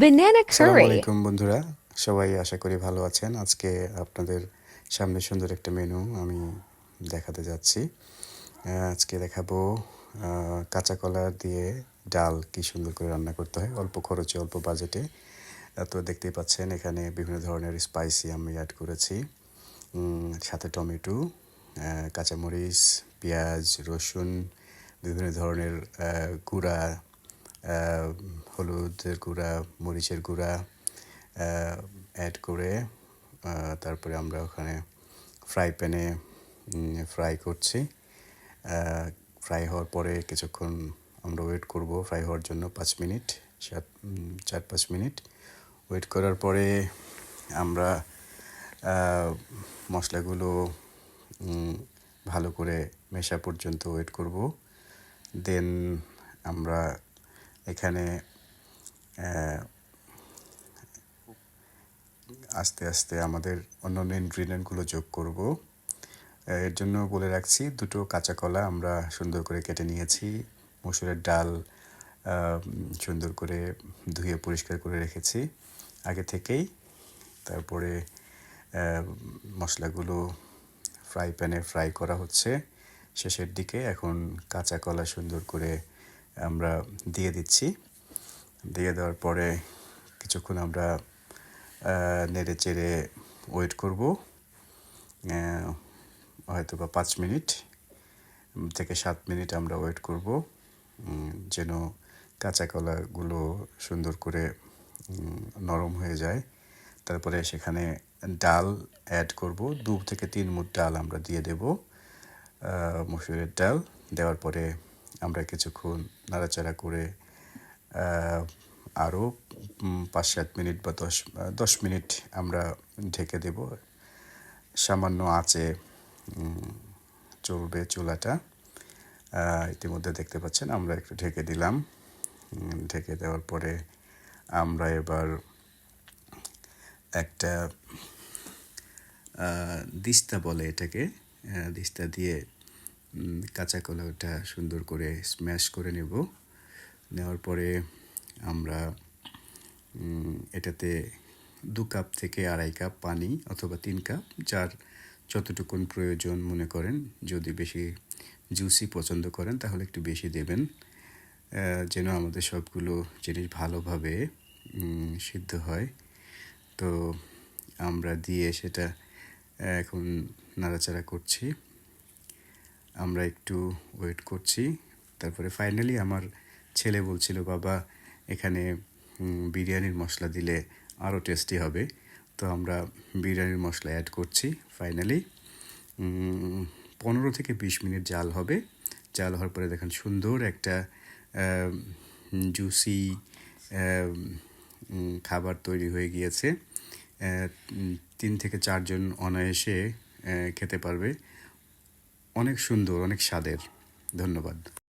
banana curry, আলাইকুম বন্ধুরা। সবাই আশা করি ভালো আছেন। আজকে আপনাদের সামনে সুন্দর একটা মেনু আমি দেখাতে যাচ্ছি। আজকে দেখাবো কাঁচা কলা দিয়ে ডাল কি সুন্দর করে রান্না করতে হয়। অল্প খরচে অল্প বাজেটে তো দেখতেই পাচ্ছেন এখানে বিভিন্ন ধরনের স্পাইসি আমি অ্যাড করেছি। সাথে টমেটো কাঁচামরিচ পেঁয়াজ রসুন বিভিন্ন ধরনের গুঁড়া হলুদের গুঁড়া, মরিচের গুঁড়া অ্যাড করে তারপরে আমরা ওখানে ফ্রাই প্যানে ফ্রাই করছি। ফ্রাই হওয়ার পরে কিছুক্ষণ আমরা ওয়েট করব। ফ্রাই হওয়ার জন্য পাঁচ মিনিট, সাত চার, পাঁচ মিনিট। ওয়েট করার পরে আমরা মশলাগুলো ভালো করে মেশা পর্যন্ত ওয়েট করব। দেন আমরা এখানে আস্তে আস্তে আমাদের অন্য অন্য ইনগ্রিডিয়েন্টগুলো যোগ করব। এর জন্য বলে রাখছি, দুটো কাঁচা কলা আমরা সুন্দর করে কেটে নিয়েছি। মসুরের ডাল সুন্দর করে ধুয়ে পরিষ্কার করে রেখেছি আগে থেকেই। তারপরে মশলাগুলো ফ্রাই প্যানে ফ্রাই করা হচ্ছে। শেষের দিকে এখন কাঁচা কলা সুন্দর করে আমরা দিয়ে দিচ্ছি। দিয়ে দেওয়ার পরে কিছুক্ষণ আমরা নেড়ে চেড়ে ওয়েট করব। হয়তো বা পাঁচ মিনিট থেকে সাত মিনিট আমরা ওয়েট করব। যেন কাঁচা কলাগুলো সুন্দর করে নরম হয়ে যায়। তারপরে সেখানে ডাল অ্যাড করব। দু থেকে তিন মুঠ ডাল আমরা দিয়ে দেব মসুরের ডাল। দেওয়ার পরে আমরা কিছুক্ষণ নাড়াচাড়া করে আরও পাঁচ সাত মিনিট বা দশ দশ মিনিট আমরা ঢেকে দেব। সামান্য আঁচে চলবে চুলাটা। ইতিমধ্যে দেখতে পাচ্ছেন আমরা একটু ঢেকে দিলাম। ঢেকে দেওয়ার পরে আমরা এবার একটা দিস্তা বলে এটাকে দিস্তা দিয়ে কাঁচা কলাটা সুন্দর করে স্ম্যাশ করে নেব। নেওয়ার পরে আমরা এটাতে দু কাপ থেকে আড়াই কাপ পানি অথবা তিন কাপ যার যতটুকুন প্রয়োজন মনে করেন, যদি বেশি জুসি পছন্দ করেন, তাহলে একটু বেশি দেবেন। যেন আমাদের সবগুলো জিনিস ভালোভাবে সিদ্ধ হয়। তো আমরা দিয়ে সেটা, এখন নাড়াচাড়া করছি। আমরা একটু ওয়েট করছি। তারপরে ফাইনালি আমার ছেলে বলছিল, বাবা, এখানে বিরিয়ানির মশলা দিলে আরও টেস্টি হবে। তো আমরা বিরিয়ানির মশলা অ্যাড করছি ফাইনালি পনেরো থেকে বিশ মিনিট জাল হবে। জাল হওয়ার পরে দেখেন সুন্দর একটা জুসি খাবার তৈরি হয়ে গিয়েছে। তিন থেকে চারজন অনায়াসে খেতে পারবে। অনেক সুন্দর অনেক স্বাদের। ধন্যবাদ।